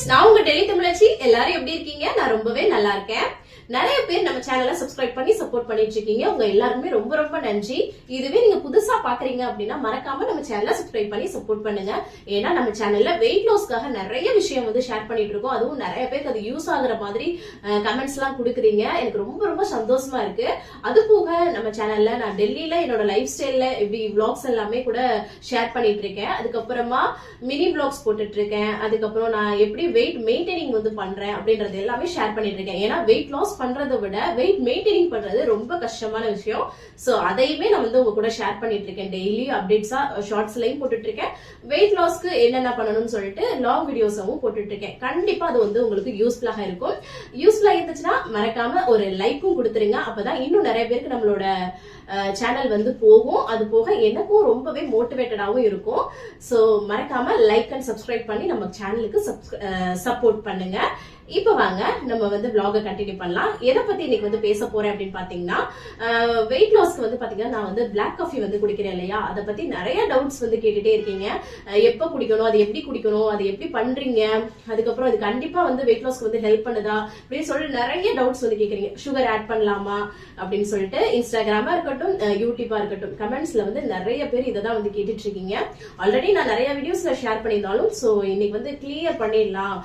Friends நான் உங்க டெல்லி தமிழச்சி எல்லாரும் எப்படி இருக்கீங்க? நான் ரொம்பவே நல்லா இருக்கேன். நிறைய பேர் நம்ம சேனலை சப்ஸ்கிரைப் பண்ணி சப்போர்ட் பண்ணிட்டு இருக்கீங்க. உங்க எல்லாருமே ரொம்ப ரொம்ப நன்றி. இதுவே நீங்க புதுசா பாக்குறீங்க அப்படின்னா மறக்காம நம்ம சேனலை சப்ஸ்கிரைப் பண்ணி சப்போர்ட் பண்ணுங்க. ஏன்னா நம்ம சேனல்ல வெயிட் லாஸ்க்காக நிறைய விஷயம் வந்து ஷேர் பண்ணிட்டு இருக்கோம். அதுவும் நிறைய பேருக்கு அது யூஸ் ஆகுற மாதிரி கமெண்ட்ஸ் எல்லாம் கொடுக்குறீங்க. எனக்கு ரொம்ப ரொம்ப சந்தோஷமா இருக்கு. அது போக நம்ம சேனல்ல நான் டெல்லியில என்னோட லைஃப் ஸ்டைல்ல இப்படி விளாக்ஸ் எல்லாமே கூட ஷேர் பண்ணிட்டு இருக்கேன். அதுக்கப்புறமா மினி விளாக்ஸ் போட்டுட்டு இருக்கேன். அதுக்கப்புறம் நான் எப்படி வெயிட் மெயின்டைனிங் வந்து பண்றேன் அப்படின்றது எல்லாமே ஷேர் பண்ணிட்டு இருக்கேன். ஏன்னா வெயிட் லாஸ் பண்றதை விட வெயிட் மெயின்டைனிங் பண்றது ரொம்ப கஷ்டமான விஷயம். சோ அதையுமே நான் வந்து உங்க கூட ஷேர் பண்ணிட்டு இருக்கேன் டெய்லி அப்டேட்ஸா ஷார்ட்ஸ்லயும் போட்டுட்டு இருக்கேன். வெயிட் லாஸ்க்கு என்னென்ன பண்ணணும்னு சொல்லிட்டு லாங் வீடியோஸாவும் போட்டுட்டு இருக்கேன். கண்டிப்பா அது வந்து உங்களுக்கு யூஸ்ஃபுல்லாக இருக்கும். யூஸ்ஃபுல்லாக இருந்துச்சுன்னா மறக்காம ஒரு லைக்கும் கொடுத்துருங்க. அப்பதான் இன்னும் நிறைய பேருக்கு நம்மளோட சேனல் வந்து போகும். அது போக எனக்கும் ரொம்பவே மோட்டிவேட்டடாகவும் இருக்கும். ஸோ மறக்காம லைக் அண்ட் சப்ஸ்கிரைப் பண்ணி நம்ம சேனலுக்கு சப்போர்ட் பண்ணுங்க. இப்போ வாங்க நம்ம வந்து vlog கண்டினியூ பண்ணலாம். எதை பத்தி இன்னைக்கு வந்து பேச போறேன் அப்படின்னு பாத்தீங்கன்னா வெயிட் லாஸ்க்கு வந்து பாத்தீங்கன்னா நான் வந்து பிளாக் காஃபி வந்து குடிக்கிறேன் இல்லையா? அதை பத்தி நிறைய டவுட்ஸ் வந்து கேட்டுட்டே இருக்கீங்க. எப்ப குடிக்கணும் அது எப்படி குடிக்கணும் அது எப்படி பண்றீங்க? அதுக்கப்புறம் அது கண்டிப்பா வந்து வெயிட் லாஸ்க்கு வந்து ஹெல்ப் பண்ணுதா? அப்படின்னு சொல்லிட்டு நிறைய டவுட்ஸ் வந்து கேக்குறீங்க. சுகர் ஆட் பண்ணலாமா? அப்படின்னு சொல்லிட்டு இன்ஸ்டாகிராமா இருக்கட்டும் யூடியூபா இருக்கட்டும் கமெண்ட்ஸ்ல வந்து நிறைய பேர் இதை தான் வந்து கேட்டுட்டு இருக்கீங்க. ஆல்ரெடி நான் நிறைய வீடியோஸ்ல ஷேர் பண்ணியிருந்தாலும் ஸோ இன்னைக்கு வந்து கிளியர் பண்ணிடலாம்.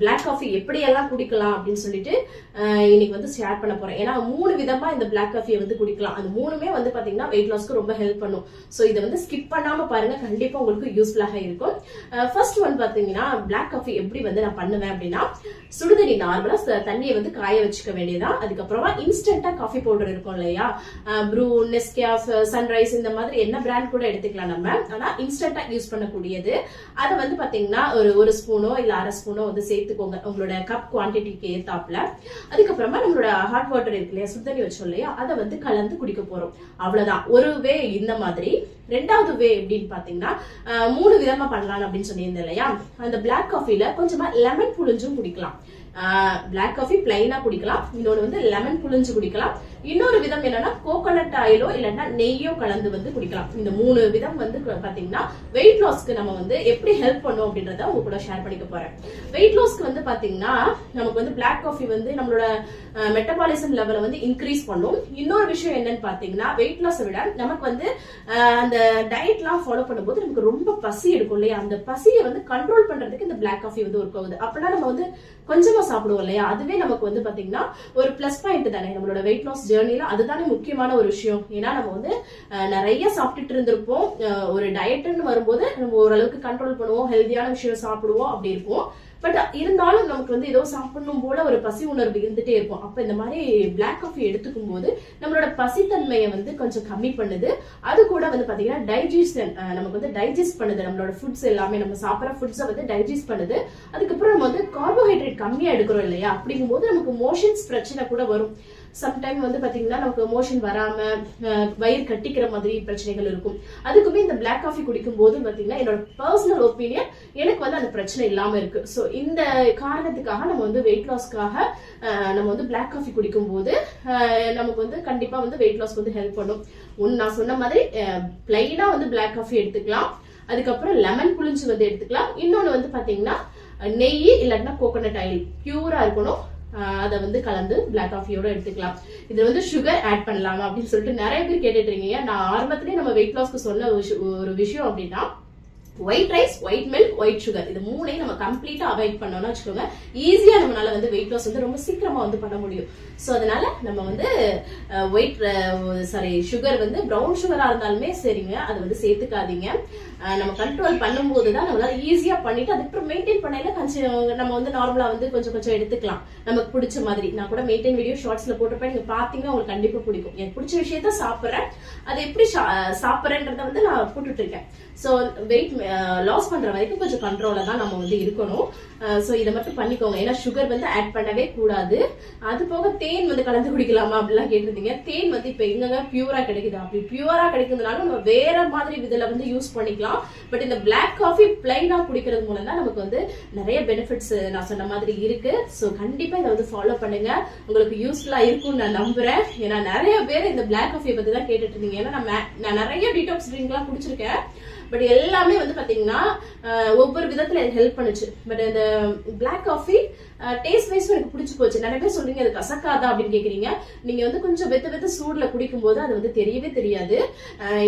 பிளாக் காஃபி எப்படி எல்லாம் குடிக்கலாம் அப்படின்னு சொல்லிட்டு இன்னைக்கு வந்து ஷேர் பண்ண போறேன். ஏன்னா மூணு விதமா இந்த பிளாக் காஃபியை வந்து குடிக்கலாம். அது மூணுமே வந்து பாத்தீங்கன்னா வெயிட் லாஸ்க்கு ரொம்ப ஹெல்ப் பண்ணும். ஸோ இதை வந்து ஸ்கிப் பண்ணாம பாருங்க. கண்டிப்பா உங்களுக்கு யூஸ்ஃபுல்லாக இருக்கும். ஃபர்ஸ்ட் ஒன் பாத்தீங்கன்னா பிளாக் காஃபி எப்படி வந்து நான் பண்ணுவேன் அப்படின்னா சுடுதண்ணி நார்மலா தண்ணியை வந்து காய வச்சுக்க வேண்டியதா. அதுக்கப்புறமா இன்ஸ்டன்டா காஃபி பவுடர் இருக்கும் இல்லையா? ப்ரூ நெஸ்கேஃப் சன்ரைஸ் இந்த மாதிரி என்ன பிராண்ட் கூட எடுத்துக்கலாம் நம்ம. ஆனா இன்ஸ்டன்டா யூஸ் பண்ணக்கூடியது. அதை வந்து பாத்தீங்கன்னா ஒரு ஒரு ஸ்பூனோ இல்ல அரை ஸ்பூனோ வந்து சேர்த்துக்கோங்க. உங்களோட கப் குவான்டிட்டிக்கு ஏத்தாப்புல. அதுக்கப்புறமா நம்மளோட ஹாட் வாட்டர் இருக்கு இல்லையா சுத்தண்ணி வச்சோம் இல்லையா அதை வந்து கலந்து குடிக்க போறோம். அவ்வளவுதான். ஒரு வே இந்த மாதிரி ரெண்டாவது வே எப்படின்னு பாத்தீங்கன்னா மூணு விதமா பண்ணலாம் அப்படின்னு சொல்லியிருந்தேன் இல்லையா? அந்த பிளாக் காஃபில கொஞ்சமா லெமன் புழிஞ்சும் குடிக்கலாம். பிளாக் காஃபி பிளைனா குடிக்கலாம். இன்னொன்று வந்து லெமன் புழிஞ்சு குடிக்கலாம். இன்னொரு விதம் என்னன்னா கோகோனட் ஆயிலோ இல்லைன்னா நெய்யோ கலந்து வந்து குடிக்கலாம். இந்த மூணு விதம் வந்து பாத்தீங்கன்னா வெயிட் லாஸ்க்கு நம்ம வந்து எப்படி ஹெல்ப் பண்ணும் அப்படின்றத உங்க கூட ஷேர் பண்ணிக்க போறேன். வெயிட் லாஸ்க்கு வந்து பாத்தீங்கன்னா நமக்கு வந்து பிளாக் காஃபி வந்து நம்மளோட மெட்டபாலிசம் லெவலை வந்து இன்க்ரீஸ் பண்ணும். இன்னொரு விஷயம் என்னன்னு பாத்தீங்கன்னா வெயிட் லாஸை விட நமக்கு வந்து அந்த டயட்லாம் ஃபாலோ பண்ணும்போது நமக்கு ரொம்ப பசி எடுக்கும் இல்லையா? அந்த பசியை வந்து கண்ட்ரோல் பண்றதுக்கு இந்த பிளாக் காஃபி வந்து ஒர்க் ஆகுது. அப்படின்னா நம்ம வந்து கொஞ்சமா சாப்பிடுவோம் இல்லையா? அதுவே நமக்கு வந்து பாத்தீங்கன்னா ஒரு பிளஸ் பாயிண்ட் தானே. நம்மளோட வெயிட் லாஸ் ஜேர்னில அதுதானே முக்கியமான ஒரு விஷயம். ஏன்னா நம்ம வந்து நிறைய சாப்பிட்டுட்டு இருந்திருப்போம். ஒரு டயட்னு வரும்போது நம்ம ஓரளவுக்கு கண்ட்ரோல் பண்ணுவோம். ஹெல்தியான விஷயம் சாப்பிடுவோம். அப்படி இருக்கும் பட் uh, இருந்தாலும் நமக்கு வந்து ஏதோ சாப்பிடணும் போல ஒரு பசி உணர்வு இருந்துட்டே இருக்கும். அப்ப இந்த மாதிரி பிளாக் காஃபி எடுத்துக்கும் போது நம்மளோட பசித்தன்மையை வந்து கொஞ்சம் கம்மி பண்ணுது. அது கூட வந்து பாத்தீங்கன்னா டைஜஷன் நமக்கு வந்து டைஜஸ்ட் பண்ணுது. நம்மளோட ஃபுட்ஸ் எல்லாமே நம்ம சாப்பிட்ற ஃபுட்ஸை வந்து டைஜஸ்ட் பண்ணுது. அதுக்கப்புறம் நம்ம வந்து கார்போஹைட்ரேட் கம்மியா எடுக்கிறோம் இல்லையா? அப்படிங்கும்போது நமக்கு மோஷன்ஸ் பிரச்சனை கூட வரும். சம்டைம் வந்து பாத்தீங்கன்னா நமக்கு மோஷன் வராம வயிறு கட்டிக்கிற மாதிரி பிரச்சனைகள் இருக்கும். அதுக்குமே இந்த பிளாக் காஃபி குடிக்கும் போது பாத்தீங்கன்னா என்னோட பர்சனல் ஒப்பீனியன் எனக்கு வந்து அந்த பிரச்சனை இல்லாம இருக்கு. ஸோ இந்த காரணத்துக்காக நம்ம வந்து வெயிட் லாஸ்க்காக நம்ம வந்து பிளாக் காஃபி குடிக்கும் போது நமக்கு வந்து கண்டிப்பா வந்து வெயிட் லாஸ்க்கு வந்து ஹெல்ப் பண்ணும். ஒன்னு நான் சொன்ன மாதிரி பிளைனா வந்து பிளாக் காஃபி எடுத்துக்கலாம். அதுக்கப்புறம் லெமன் புளிஞ்சு வந்து எடுத்துக்கலாம். இன்னொன்னு வந்து பாத்தீங்கன்னா நெய் இல்லாட்டினா கோகோனட் ஆயில் பியூரா இருக்கணும். அதை வந்து கலந்து பிளாக் காஃபியோட எடுத்துக்கலாம். இதுல வந்து சுகர் ஆட் பண்ணலாமா அப்படின்னு சொல்லிட்டு நிறைய பேர் கேட்டுட்டு இருக்கீங்க. நான் ஆரம்பத்திலேயே நம்ம வெயிட் லாஸ்க்கு சொன்ன ஒரு ஒரு விஷயம் அப்படின்னா white rice white milk white sugar இது மூணையும் நம்ம கம்ப்ளீட்டா அவாய்ட் பண்ணோம்னு வச்சுக்கோங்க ஈஸியா நம்மளால வந்து வெயிட் லாஸ் வந்து ரொம்ப சீக்கிரமா வந்து பண்ண முடியும். ஸோ அதனால நம்ம வந்து ஒயிட் சாரி சுகர் வந்து ப்ரௌன் சுகரா இருந்தாலுமே சரிங்க அதை வந்து சேர்த்துக்காதீங்க. நம்ம கண்ட்ரோல் பண்ணும்போது தான் நம்மளால ஈஸியா பண்ணிட்டு அதுக்கப்புறம் மெயின்டைன் பண்ணையில கொஞ்சம் நம்ம வந்து நார்மலா வந்து கொஞ்சம் கொஞ்சம் எடுத்துக்கலாம். நமக்கு பிடிச்ச மாதிரி. நான் கூட மெயின்டைன் வீடியோ ஷார்ட்ஸ்ல போட்டிருப்பேன். நீங்க பாத்தீங்கன்னா உங்களுக்கு கண்டிப்பா பிடிக்கும். எனக்கு பிடிச்ச விஷயத்த சாப்பிட்றேன். அதை எப்படி சா- சாப்பிட்றேன்றத வந்து நான் போட்டுட்டு இருக்கேன். ஸோ வெயிட் லாஸ் பண்ற வரைக்கும் கொஞ்சம் கண்ட்ரோல தான் நம்ம வந்து இருக்கணும். ஸோ இதை மட்டும் பண்ணிக்கோங்க. ஏன்னா சுகர் வந்து ஆட் பண்ணவே கூடாது. அது போக தேன் வந்து கலந்து குடிக்கலாமா அப்படிலாம் கேட்டிருந்தீங்க. தேன் வந்து இப்போ எங்கங்க பியூரா கிடைக்குது? அப்படி பியூரா கிடைக்கிறதுனால நம்ம வேற மாதிரி இதில் வந்து யூஸ் பண்ணிக்கலாம். பட் இந்த பிளாக் காஃபி பிளைனா குடிக்கிறது மூலம் தான் நமக்கு வந்து நிறைய பெனிஃபிட்ஸ் நான் சொன்ன மாதிரி இருக்கு. ஸோ கண்டிப்பா இதை வந்து ஃபாலோ பண்ணுங்க. உங்களுக்கு யூஸ்ஃபுல்லா இருக்கும்னு நான் நம்புறேன். ஏன்னா நிறைய பேர் இந்த பிளாக் காஃபியை பத்தி தான் கேட்டுட்டு இருந்தீங்க. ஏன்னா நான் மே- நான் நிறைய டீடாக்ஸ் ட்ரிங்க்லாம் குடிச்சிருக்கேன். பட் எல்லாமே வந்து பாத்தீங்கன்னா ஒவ்வொரு விதத்துல எனக்கு ஹெல்ப் பண்ணுச்சு. பட் இந்த பிளாக் காஃபி டேஸ்ட் வைஸும் எனக்கு பிடிச்சி போச்சு. நிறைய பேர் சொல்றீங்க அது கசக்காதா? அப்படின்னு கேக்குறீங்க. நீங்க வந்து கொஞ்சம் வெத்த வெத்த சூடுல குடிக்கும் போது அது வந்து தெரியவே தெரியாது.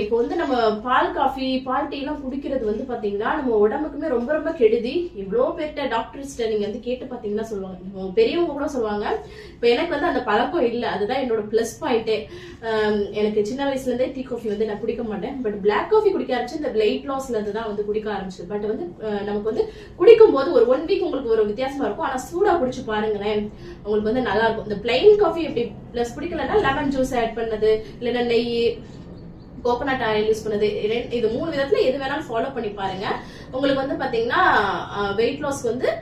இப்போ வந்து நம்ம பால் காஃபி பால் டீ எல்லாம் குடிக்கிறது வந்து பாத்தீங்கன்னா நம்ம உடம்புக்குமே ரொம்ப ரொம்ப கெடுதி. இவ்வளோ பேர்ட்ட டாக்டர்ஸ்ட்ட நீங்க வந்து கேட்டு பாத்தீங்கன்னா சொல்லுவாங்க. பெரியவங்க கூட சொல்லுவாங்க இப்போ எனக்கு வந்து அந்த பழக்கம் இல்லை. அதுதான் என்னோட ப்ளஸ் பாயிண்டே எனக்கு சின்ன வயசுல இருந்தே டீ காஃபி வந்து நான் குடிக்க மாட்டேன். பட் பிளாக் காஃபி குடிக்க ஆரம்பிச்சு இந்த வெயிட் லாஸ்ல இருந்து தான் வந்து குடிக்க ஆரம்பிச்சு. பட் வந்து நமக்கு வந்து குடிக்கும் போது ஒரு ஒன் வீக் உங்களுக்கு ஒரு வித்தியாசமா இருக்கும். ஆனா சூடு குடிச்சு பாருங்களேன். உங்களுக்கு வந்து நல்லா இருக்கும் இந்த பிளைன் காஃபி எப்படி பிளஸ் பிடிக்கலன்னா லெமன் ஜூஸ் ஆட் பண்ணது இல்லைன்னா நெய் கோகோனட் ஆயில் யூஸ் பண்ணது ரெண்டு- இது மூணு விதத்துல எது வேணாலும் ஃபாலோ பண்ணி பாருங்க. உங்களுக்கு வந்து பாத்தீங்கன்னா வெயிட் லாஸ் வந்து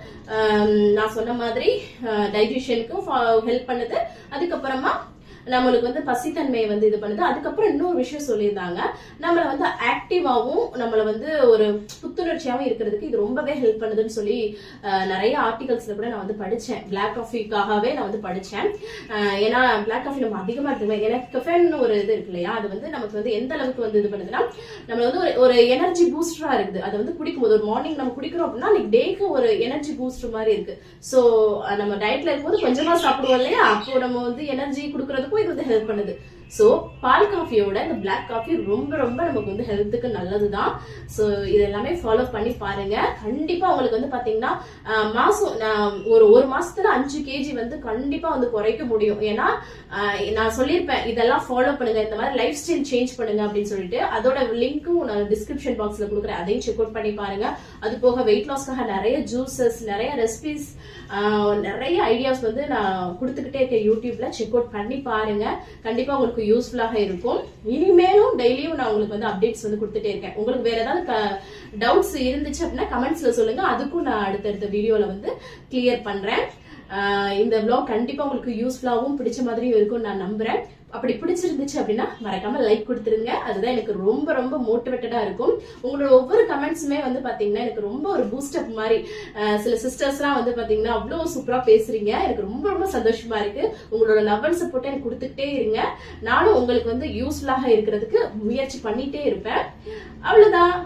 நான் சொன்ன மாதிரி டைஜஷனுக்கும் ஹெல்ப் பண்ணுது. அதுக்கப்புறமா நம்மளுக்கு வந்து பசித்தன்மையை வந்து இது பண்ணுது. அதுக்கப்புறம் இன்னொரு விஷயம் சொல்லியிருந்தாங்க. நம்மளை வந்து ஆக்டிவாகவும் நம்மளை வந்து ஒரு புத்துணர்ச்சியாகவும் இருக்கிறதுக்கு இது ரொம்பவே ஹெல்ப் பண்ணுதுன்னு சொல்லி நிறைய ஆர்டிகல்ஸ்ல கூட நான் வந்து படித்தேன் பிளாக் காஃபிக்காகவே நான் வந்து படித்தேன் ஏன்னா பிளாக் காஃபி நம்ம அதிகமாக எடுத்துக்கணும் ஏன்னா கஃபேன் ஒரு இது இருக்கு இல்லையா அது வந்து நமக்கு வந்து எந்த அளவுக்கு வந்து இது பண்ணுதுன்னா நம்ம வந்து ஒரு ஒரு எனர்ஜி பூஸ்டராக இருக்குது. அதை வந்து குடிக்கும்போது ஒரு மார்னிங் நம்ம குடிக்கிறோம் அப்படின்னா அன்னைக்கு டேக்கு ஒரு எனர்ஜி பூஸ்டர் மாதிரி இருக்கு. ஸோ நம்ம டயட்ல இருக்கும்போது கொஞ்சமாக சாப்பிடுவோம் இல்லையா? அப்போ நம்ம வந்து எனர்ஜி போய் இது வந்து ஹெல்ப் பண்ணுது. ஸோ பால் காஃபியோட இந்த பிளாக் காஃபி ரொம்ப ரொம்ப நமக்கு வந்து ஹெல்த்துக்கு நல்லது தான் இது எல்லாமே ஃபாலோ பண்ணி பாருங்க. கண்டிப்பா உங்களுக்கு வந்து பாத்தீங்கன்னா மாசம் நான் ஒரு ஒரு மாசத்துல அஞ்சு கேஜி வந்து கண்டிப்பா வந்து குறைக்க முடியும். ஏன்னா நான் சொல்லியிருப்பேன் இதெல்லாம் ஃபாலோ பண்ணுங்க. இந்த மாதிரி லைஃப் ஸ்டைல் சேஞ்ச் பண்ணுங்க அப்படின்னு சொல்லிட்டு அதோட லிங்க்கும் நான் டிஸ்கிரிப்ஷன் பாக்ஸ்ல கொடுக்குறேன். அதையும் செக் அவுட் பண்ணி பாருங்க. அது போக வெயிட் லாஸ்க்காக நிறைய ஜூசஸ் நிறைய ரெசிபிஸ் நிறைய ஐடியாஸ் வந்து நான் கொடுத்துக்கிட்டே இருக்கேன் யூடியூப்ல செக் அவுட் பண்ணி பாருங்க. கண்டிப்பா உங்களுக்கு யூஸ்ஃபுல்லாக இருக்கும். இனிமேலும் டெய்லியும் நான் உங்களுக்கு வந்து அப்டேட்ஸ் வந்து கொடுத்துட்டே இருக்கேன். உங்களுக்கு வேற ஏதாவது டவுட்ஸ் இருந்துச்சு அப்படின்னா கமெண்ட்ஸ்ல சொல்லுங்க. அதுக்கும் நான் அடுத்தடுத்த வீடியோல வந்து கிளியர் பண்றேன். இந்த விளாக் கண்டிப்பா உங்களுக்கு யூஸ்ஃபுல்லாகவும் பிடிச்ச மாதிரியும் இருக்கும்னு நான் நம்புறேன். அப்படி பிடிச்சிருந்துச்சு அப்படின்னா மறக்காம லைக் கொடுத்துருங்க. அதுதான் எனக்கு ரொம்ப ரொம்ப மோட்டிவேட்டடா இருக்கும். உங்களோட ஒவ்வொரு கமெண்ட்ஸுமே வந்து பாத்தீங்கன்னா எனக்கு ரொம்ப ஒரு பூஸ்டப் மாதிரி சில சிஸ்டர்ஸ்லாம் வந்து பாத்தீங்கன்னா அவ்வளோ சூப்பரா பேசுறீங்க. எனக்கு ரொம்ப ரொம்ப சந்தோஷமா இருக்கு. உங்களோட லவ் அண்ட் சப்போர்ட்டை எனக்கு கொடுத்துக்கிட்டே இருங்க. நானும் உங்களுக்கு வந்து யூஸ்ஃபுல்லாக இருக்கிறதுக்கு முயற்சி பண்ணிட்டே இருப்பேன். அவ்வளவுதான்.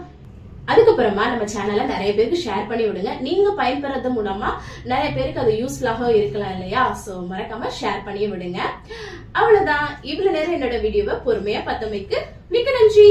அதுக்கப்புறமா நம்ம சேனலை நிறைய பேருக்கு ஷேர் பண்ணி விடுங்க. நீங்க பயன்பெறது மூலமா நிறைய பேருக்கு அது யூஸ்ஃபுல்லாக இருக்கலாம் இல்லையா? ஸோ மறக்காம ஷேர் பண்ணி விடுங்க. அவ்வளவுதான். இவ்வளவு நேரம் என்னோட வீடியோவை பொறுமையா பத்தமைக்கு மிக்க நன்றி.